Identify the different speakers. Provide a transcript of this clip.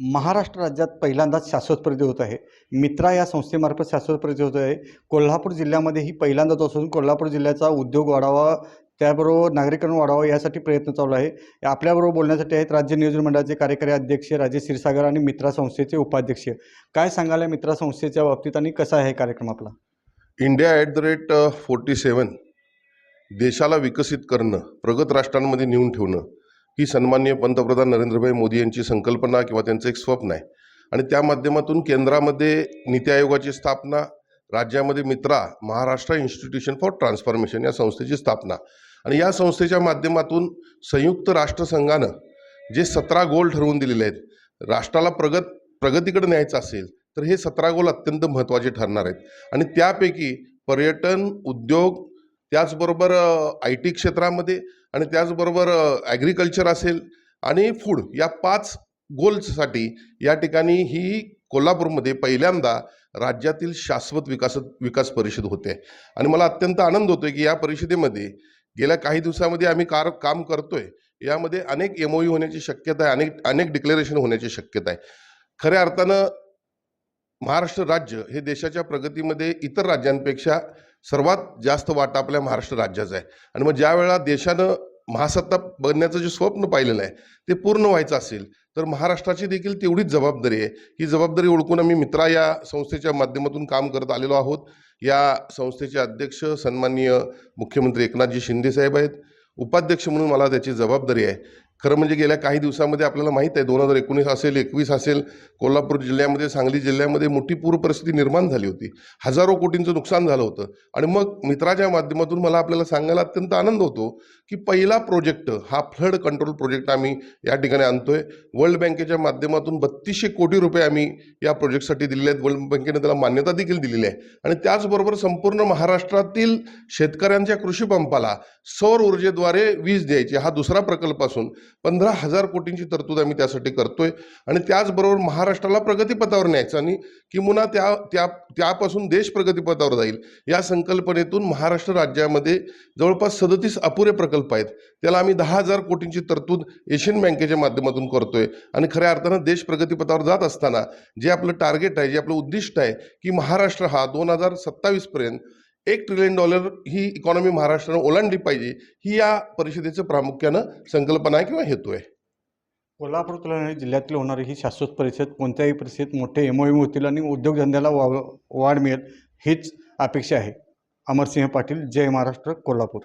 Speaker 1: महाराष्ट्र राज्यात पहिल्यांदाच शाश्वत परिधी होत आहे. मित्रा या संस्थेमार्फत शाश्वत परिधी होत आहे. कोल्हापूर जिल्ह्यामध्ये ही पहिल्यांदाच असून कोल्हापूर जिल्ह्याचा उद्योग वाढावा त्याबरोबर नागरिकांना वाढावा यासाठी प्रयत्न चालू आहे. आपल्याबरोबर बोलण्यासाठी आहेत राज्य नियोजन मंडळाचे कार्यकारी अध्यक्ष राजेश क्षीरसागर आणि मित्रा संस्थेचे उपाध्यक्ष. काय सांगायला मित्रा संस्थेच्या बाबतीत आणि कसा आहे कार्यक्रम आपला?
Speaker 2: India at the rate forty seven देशाला विकसित करणं प्रगत राष्ट्रांमध्ये नेऊन ठेवणं ही सन्माननीय पंतप्रधान नरेंद्रभाई मोदी यांची संकल्पना किंवा त्यांचं एक स्वप्न आहे. आणि त्या माध्यमातून केंद्रामध्ये नीती आयोगाची स्थापना राज्यामध्ये मित्रा महाराष्ट्र इन्स्टिट्यूशन फॉर ट्रान्सफॉर्मेशन या संस्थेची स्थापना आणि या संस्थेच्या माध्यमातून संयुक्त राष्ट्रसंघानं जे सतरा गोल ठरवून दिलेले आहेत राष्ट्राला प्रगत प्रगतीकडे न्यायचं असेल तर हे सतरा गोल अत्यंत महत्त्वाचे ठरणार आहेत. आणि त्यापैकी पर्यटन उद्योग त्याचबरोबर आय टी क्षेत्रामध्ये आणि त्याचबरोबर ॲग्रिकल्चर असेल आणि फूड या पाच गोल्ससाठी या ठिकाणी ही कोल्हापूरमध्ये पहिल्यांदा राज्यातील शाश्वत विकास विकास परिषद होते. आणि मला अत्यंत आनंद होतोय की या परिषदेमध्ये गेल्या काही दिवसामध्ये आम्ही कार काम करतोय. यामध्ये अनेक एम होण्याची शक्यता आहे अनेक अनेक डिक्लेरेशन होण्याची शक्यता आहे. खऱ्या अर्थानं महाराष्ट्र राज्य हे देशाच्या प्रगतीमध्ये इतर राज्यांपेक्षा सर्वात जास्त वाटा आपल्या महाराष्ट्र राज्याचा आहे. आणि मग ज्या वेळा देशानं महासत्ता बनण्याचं जे स्वप्न पाहिलेलं आहे ते पूर्ण व्हायचं असेल तर महाराष्ट्राची देखील तेवढीच जबाबदारी आहे. ही जबाबदारी ओळखून आम्ही मित्रा या संस्थेच्या माध्यमातून काम करत आलेलो आहोत. या संस्थेचे अध्यक्ष सन्माननीय मुख्यमंत्री एकनाथजी शिंदे साहेब आहेत. उपाध्यक्ष म्हणून मला त्याची जबाबदारी आहे. खरं म्हणजे गेल्या काही दिवसामध्ये आपल्याला माहीत आहे दोन हजार एकोणीस असेल एकवीस असेल कोल्हापूर जिल्ह्यामध्ये सांगली जिल्ह्यामध्ये मोठी पूर परिस्थिती निर्माण झाली होती. हजारो कोटींचं नुकसान झालं होतं. आणि मग मित्राच्या माध्यमातून मला आपल्याला सांगायला अत्यंत आनंद होतो की पहिला प्रोजेक्ट हा फ्लड कंट्रोल प्रोजेक्ट आम्ही या ठिकाणी आणतोय. वर्ल्ड बँकेच्या माध्यमातून बत्तीसशे कोटी रुपये आम्ही या प्रोजेक्टसाठी दिलेले आहेत. वर्ल्ड बँकेने त्याला मान्यता देखील दिलेली आहे. आणि त्याचबरोबर संपूर्ण महाराष्ट्रातील शेतकऱ्यांच्या कृषी पंपाला सौर ऊर्जेद्वारे वीज द्यायची हा दुसरा प्रकल्प असून पंधरा हजार कोटींची तरतूद आम्ही त्यासाठी करतोय. आणि त्याचबरोबर महाराष्ट्राला प्रगतीपथावर न्यायचं. आणि किमुना त्या त्या त्यापासून देश प्रगतीपथावर जाईल या संकल्पनेतून महाराष्ट्र राज्यामध्ये जवळपास सदतीस अपुरे प्रकल्प आहेत. त्याला आम्ही दहा हजार कोटींची तरतूद एशियन बँकेच्या माध्यमातून करतोय. आणि खऱ्या अर्थानं देश प्रगतीपथावर जात असताना जे आपलं टार्गेट आहे जे आपलं उद्दिष्ट आहे की महाराष्ट्र हा दोन हजार सत्तावीसपर्यंत एक ट्रिलियन डॉलर ही इकॉनॉमी महाराष्ट्रानं ओलांडली पाहिजे ही या परिषदेचं प्रामुख्यानं संकल्पना आहे किंवा हेतू आहे?
Speaker 1: कोल्हापूर तुलना जिल्ह्यातील होणारी ही शाश्वत परिषद कोणत्याही परिषदेत मोठे एमओयू होतील आणि उद्योगधंद्याला वा वाढ मिळेल हीच अपेक्षा आहे. अमरसिंह पाटील जय महाराष्ट्र कोल्हापूर.